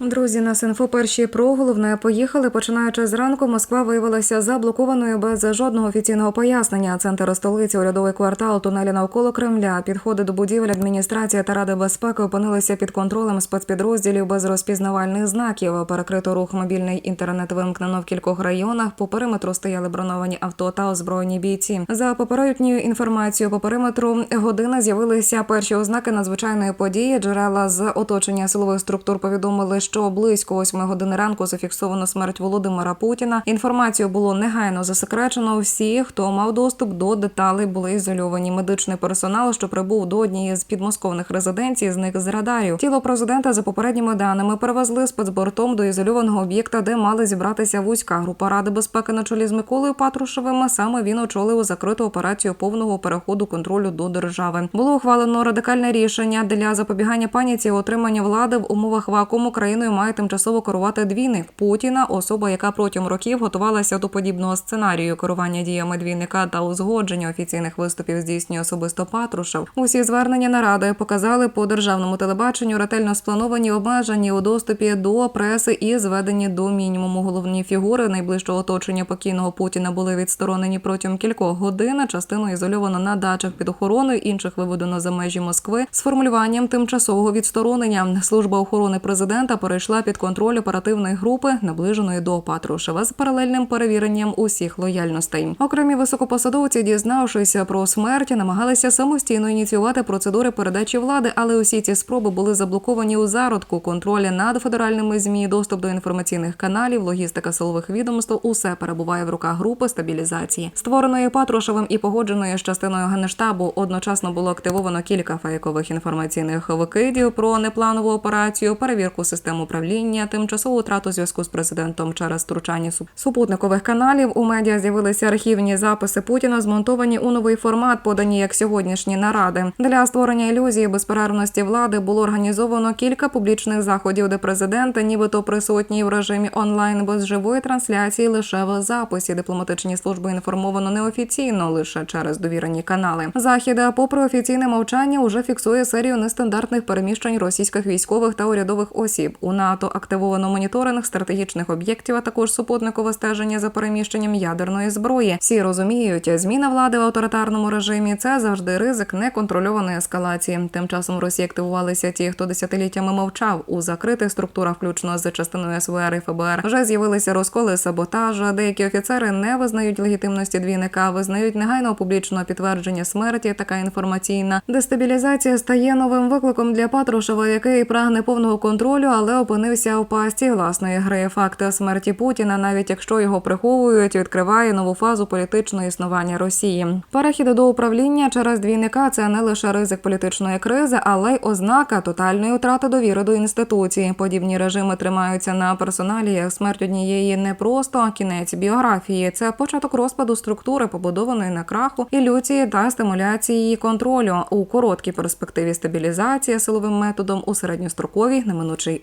Друзі, на Синфо перші про головне поїхали. Починаючи зранку, Москва виявилася заблокованою без жодного офіційного пояснення. Центр столиці, урядовий квартал, тунелі навколо Кремля, підходи до будівель адміністрації та ради безпеки опинилися під контролем спецпідрозділів без розпізнавальних знаків. Перекрито рух мобільний інтернет вимкнено в кількох районах. По периметру стояли броновані авто та озброєні бійці. За попередньою інформацією, по периметру година з'явилися перші ознаки надзвичайної події. Джерела з оточення силових структур повідомили, що близько 8 години ранку зафіксовано смерть Володимира Путіна. Інформацію було негайно засекречено. Всі, хто мав доступ до деталей, були ізольовані. Медичний персонал, що прибув до однієї з підмосковних резиденцій, зник з радарів. Тіло президента за попередніми даними перевезли спецбортом до ізольованого об'єкта, де мали зібратися вузька група ради безпеки на чолі з Миколою Патрушевим. Саме він очолив закриту операцію повного переходу контролю до держави. Було ухвалено радикальне рішення для запобігання паніці отримання влади в умовах вакууму країною має тимчасово керувати двійник Путіна, особа, яка протягом років готувалася до подібного сценарію керування діями двійника та узгодження офіційних виступів здійснює особисто Патрушев. Усі звернення наради показали по державному телебаченню ретельно сплановані обмеження у доступі до преси і зведені до мінімуму. Головні фігури найближчого оточення покійного Путіна були відсторонені протягом кількох годин. Частину ізольовано на дачах під охороною, інших виведено за межі Москви з формулюванням тимчасового відсторонення. Служба охорони президента перейшла під контроль оперативної групи, наближеної до Патрушева з паралельним перевіренням усіх лояльностей. Окремі високопосадовці, дізнавшися про смерть, намагалися самостійно ініціювати процедури передачі влади, але усі ці спроби були заблоковані у зародку. Контроль над федеральними змі, доступ до інформаційних каналів, логістика силових відомств усе перебуває в руках групи стабілізації, створеної Патрушевим і погодженої з частиною генштабу. Одночасно було активовано кілька фейкових інформаційних викидів про непланову операцію, перевірку систем управління, тимчасову втрату зв'язку з президентом через втручання су- супутникових каналів. У медіа з'явилися архівні записи Путіна, змонтовані у новий формат, подані як сьогоднішні наради. Для створення ілюзії безперервності влади було організовано кілька публічних заходів, де президент, нібито присутній в режимі онлайн без живої трансляції, лише в записі. Дипломатичні служби інформовано неофіційно, лише через довірені канали. Захід, попри офіційне мовчання, уже фіксує серію нестандартних переміщень російських військових та урядових осіб. У НАТО активовано моніторинг стратегічних об'єктів, а також супутникове стеження за переміщенням ядерної зброї. Всі розуміють, зміна влади в авторитарному режимі це завжди ризик неконтрольованої ескалації. Тим часом в Росії активувалися ті, хто десятиліттями мовчав у закритих структурах, включно з частиною СВР і ФБР. Вже з'явилися розколи саботажа. Деякі офіцери не визнають легітимності двійника, визнають негайного публічного підтвердження смерті. Така інформаційна дестабілізація стає новим викликом для Патрушева, який прагне повного контролю, але опинився у пасті власної гри. Факт смерті Путіна, навіть якщо його приховують, відкриває нову фазу політичного існування Росії. Перехід до управління через двійника це не лише ризик політичної кризи, але й ознака тотальної втрати довіри до інституцій. Подібні режими тримаються на персоналіях. Смерть однієї не просто кінець біографії. Це початок розпаду структури, побудованої на краху, ілюції та стимуляції її контролю у короткій перспективі стабілізація силовим методом у середньостроковій неминучий